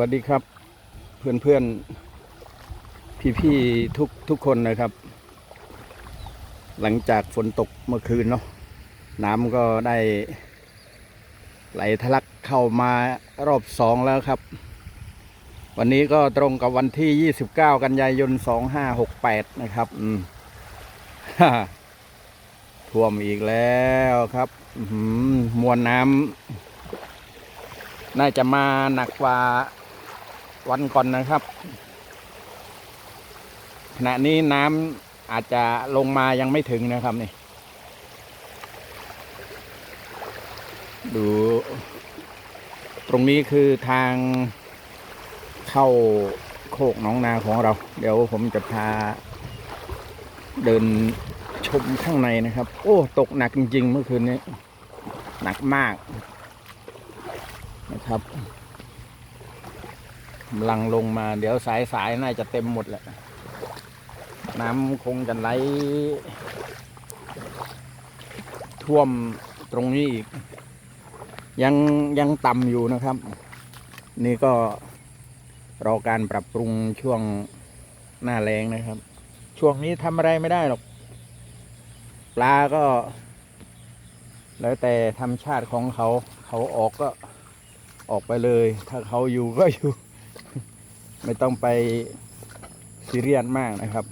วัสดีครับ เพื่อนเพื่อนพี่พี่ๆทุกทุกคนนะครับ หลังจากฝนตกเมื่อคืนเนาะน้ำก็ได้ ไหลทะลักเข้ามารอบสองแล้วครับ วันนี้ก็ตรงกับวันที่ 29 กันยายน 2568 นะครับ อืมท่วมอีกแล้วครับมวลน้ำน่าจะมาหนักกว่า วันก่อนนะครับ ขณะนี้น้ำอาจจะลงมายังไม่ถึงนะครับนี่ ดู ตรงนี้คือทางเข้าโคกหนองนาของเรา เดี๋ยวผมจะพาเดินชมข้างในนะครับ โอ้ ตกหนักจริง ๆ เมื่อคืนนี้ หนักมากนะครับ ลังลงมา เดี๋ยวสายสายน่าจะเต็มหมดแหละ น้ำคงจะไหลท่วมตรงนี้อีก ยังยังต่ำอยู่นะครับ นี่ก็รอการปรับปรุงช่วงหน้าแรงนะครับ ช่วงนี้ทำอะไรไม่ได้หรอก ปลาก็ แล้วแต่ธรรมชาติของเขา เขาออกก็ออกไปเลย ถ้าเขาอยู่ก็อยู่ ไม่ต้องไปซีเรียสมากนะครับ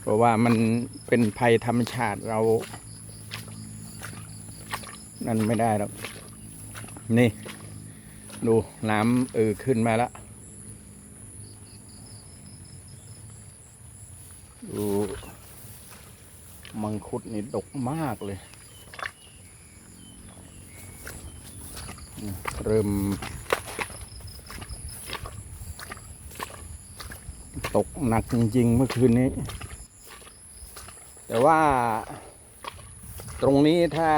เพราะว่ามันเป็นภัยธรรมชาติเรา นั่นไม่ได้หรอกนี่ ดูน้ำเออขึ้นมาแล้วดูมังคุดนี่ดกมากเลย เริ่ม ตกหนักจริงๆเมื่อคืนนี้ แต่ว่าตรงนี้ถ้า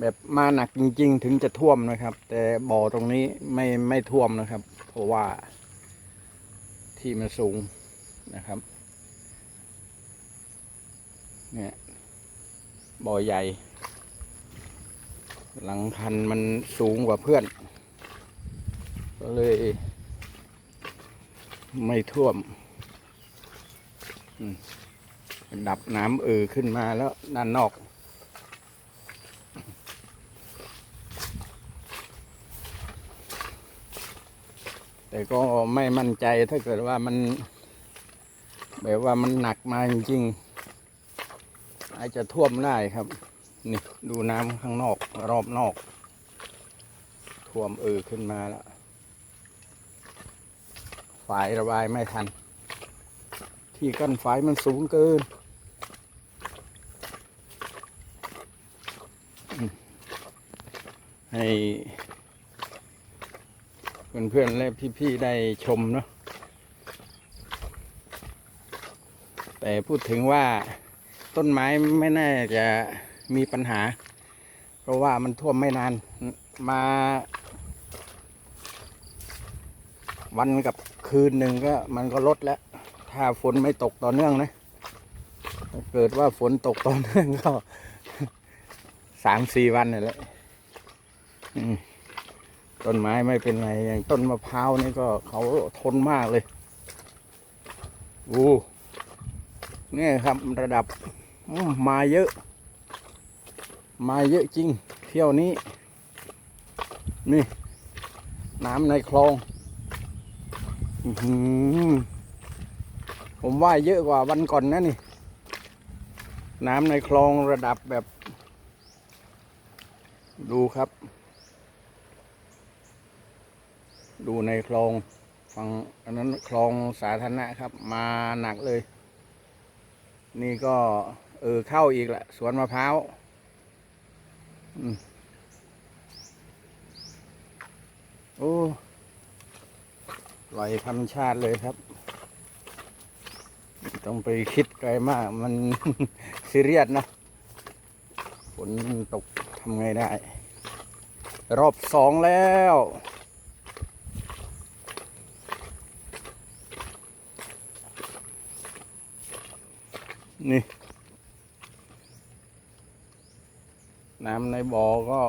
แบบมาหนักจริง ๆ ถึงจะท่วมนะครับ แต่บ่อตรงนี้ไม่ไม่ท่วมนะครับ เพราะว่าที่มันสูงนะครับเนี่ยบ่อใหญ่ หลังคันมันสูงกว่าเพื่อน ก็เลย ไม่ท่วมดับน้ำเออขึ้นมาแล้วด้านนอก แต่ก็ไม่มั่นใจถ้าเกิดว่ามันแบบว่ามันหนักมาจริงๆ อาจจะท่วมได้ครับ นี่ดูน้ำข้างนอกรอบนอก ท่วมเออขึ้นมาแล้ว ฝายระบายไม่ทัน ที่กั้นฝายมันสูงเกิน ให้เพื่อนๆและพี่ๆได้ชมเนาะแต่พูดถึงว่าต้นไม้ไม่น่าจะมีปัญหา เพราะว่ามันท่วมไม่นานมา วันกับคืนหนึ่งก็มันก็ลดแล้ว ถ้าฝนไม่ตกต่อเนื่องนะเกิดว่าฝนตกต่อเนื่องก็สามสี่วันนี่แหละต้นไม้ไม่เป็นไรอย่างต้นมะพร้าวนี่ก็เขาทนมากเลยอู้นี่ครับระดับมาเยอะ มาเยอะจริง เที่ยวนี้ นี่ น้ำในคลอง ผมว่าเยอะกว่าวันก่อนนะนี่ น้ำในคลองระดับแบบ ดูครับ ดูในคลองฝั่งอันนั้นคลองสาธารณะครับ มาหนักเลย นี่ก็ เออเข้าอีกละสวนมะพร้าวอืมโอ้ ปล่อยธรรมชาติเลยครับ ต้องไปคิดไกลมากมันซีเรียสนะฝนตกทำไงได้ รอบสองแล้วนี่ น้ำในบ่อก็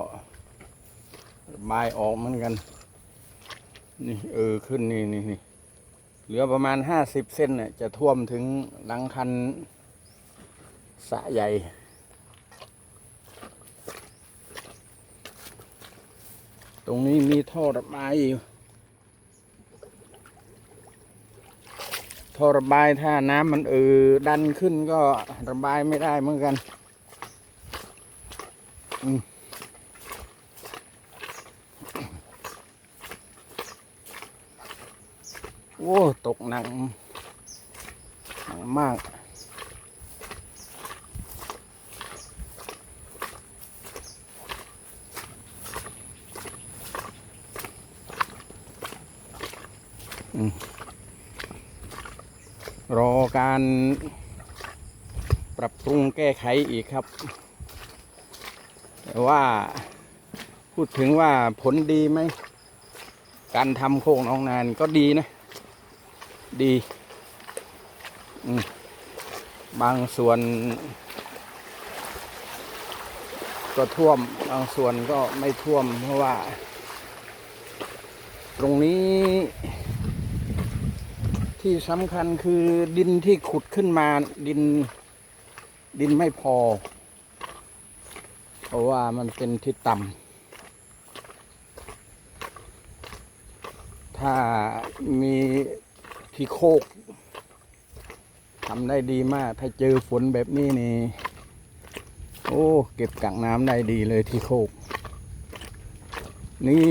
ระบายออกเหมือนกัน นี่เออขึ้นนี่นี่นี่เหลือประมาณห้าสิบเซนเนี่ยจะท่วมถึงหลังคันสะใหญ่ ตรงนี้มีท่อระบายอยู่ท่อระบายถ้าน้ำมันเออดันขึ้นก็ระบายไม่ได้เหมือนกัน อืม อ้ ตกหนักหนักมาก รอการปรับปรุงแก้ไขอีกครับ แต่ว่าพูดถึงว่าผลดีไหม การทำโคกหน้องนานก็ดีนะ ดีบางส่วน ก็ท่วมบางส่วนก็ไม่ท่วมเพราะว่า ตรงนี้ ที่สำคัญคือดินที่ขุดขึ้นมาดิน ดินไม่พอ เพราะว่ามันเป็นที่ต่ำถ้ามี ที่โคกทำได้ดีมาก ถ้าเจอฝนแบบนี้นี่ โอ้ เก็บกักน้ำได้ดีเลยที่โคก นี่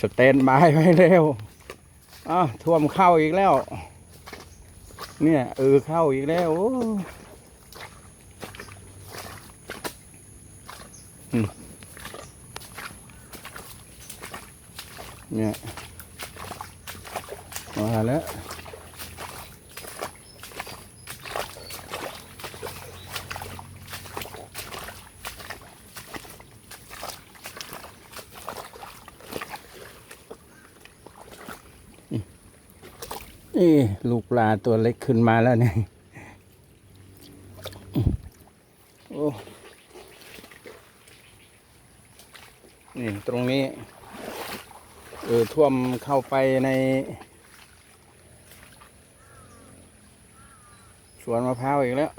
สแตนบายไว้แล้วอ้าท่วมเข้าอีกแล้ว เนี่ยเออเข้าอีกแล้วโอ้เนี่ย มาแล้วนี่ลูกปลาตัวเล็กขึ้นมาแล้วเนี่ยโอ้นี่ตรงนี้ เออท่วมเข้าไปใน วนมะพร้าวอีกแล้ว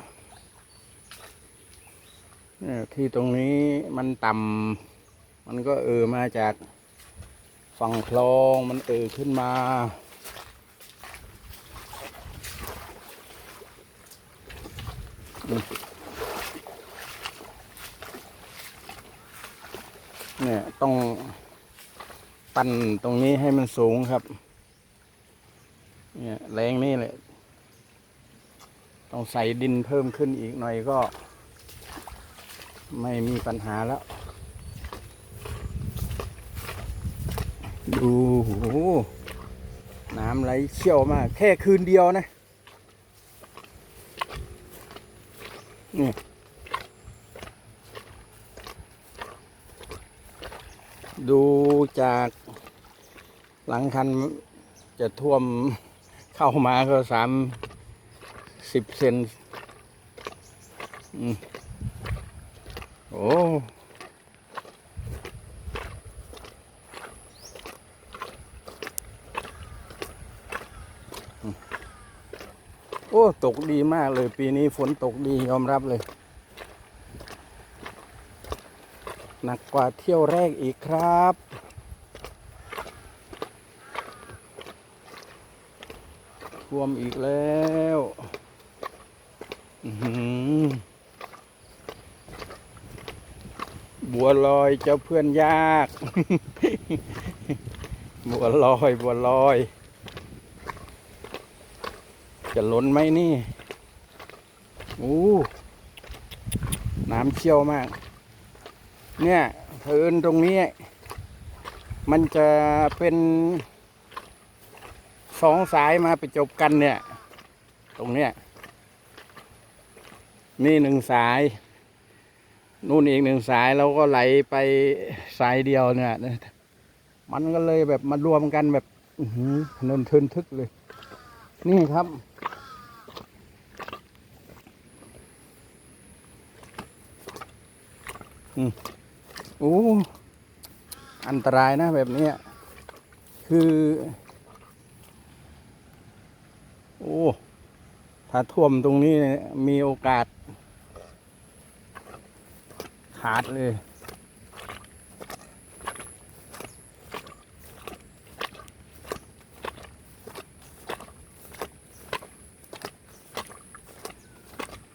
ที่ตรงนี้มันต่ำมันก็เออมาจากฝั่งคลองมันเออขึ้นมาเนี่ยต้องปั้นตรงนี้ให้มันสูงครับ เนี่ยแรงนี่แหละ ต้องใส่ดินเพิ่มขึ้นอีกหน่อยก็ ไม่มีปัญหาแล้ว ดูโหน้ำไหลเชี่ยวมาก แค่คืนเดียวนะ นี่ดูจากหลังคันจะท่วมเข้ามาก็สาม สิบเซนอืมโอ้โอ้ ตกดีมากเลย ปีนี้ฝนตกดียอมรับเลย หนักกว่าเที่ยวแรกอีกครับ ท่วมอีกแล้วอื้อหือ บัวลอยเจ้าเพื่อนยาก บัวลอยบัวลอย จะล้นไหมนี่อู้น้ำเชี่ยวมาก เนี่ยเพินตรงนี้ มันจะเป็นสองสายมาไปจบกันเนี่ย ตรงเนี้ยนี่หนึ่งสาย นู่นอีกหนึ่งสายเราก็ไหลไปสายเดียวเนี่ยมันก็เลยแบบมารวมกันแบบนนทินทึกเลย นี่ครับ อืมโอ้อันตรายนะแบบนี้คือ โอ้ ถ้าท่วมตรงนี้มีโอกาส ขาดเลย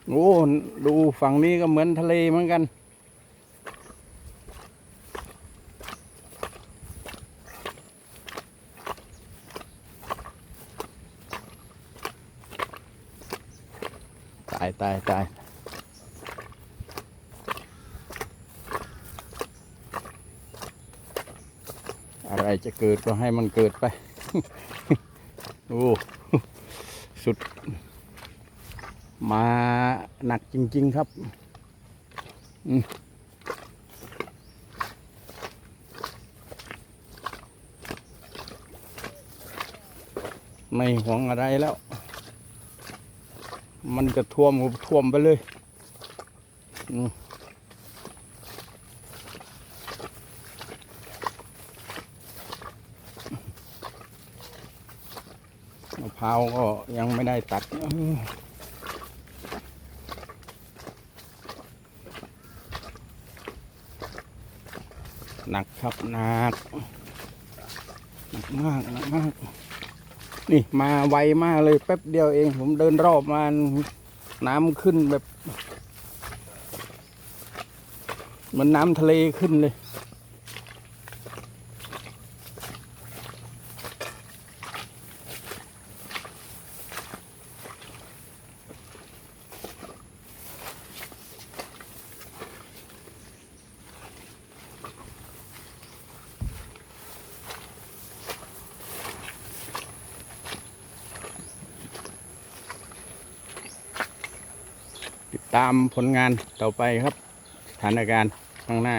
โอ้ ดูฝั่งนี้ก็เหมือนทะเลเหมือนกัน ตายตายตาย อะไรจะเกิดก็ให้มันเกิดไป โอ้ สุด มาหนักจริง ๆ ครับไม่หวงอะไรแล้ว มันจะท่วมก็ท่วมไปเลยอืมมะพ ร้าวก็ยังไม่ได้ตัดหนักครับหนักหนักมากหนักมาก นี่มาไวมากเลยแป๊บเดียวเอง ผมเดินรอบมาน้ำขึ้นแบบเหมันน้ำทะเลขึ้นเลย ตามผลงานต่อไปครับสถานการณ์ข้างหน้า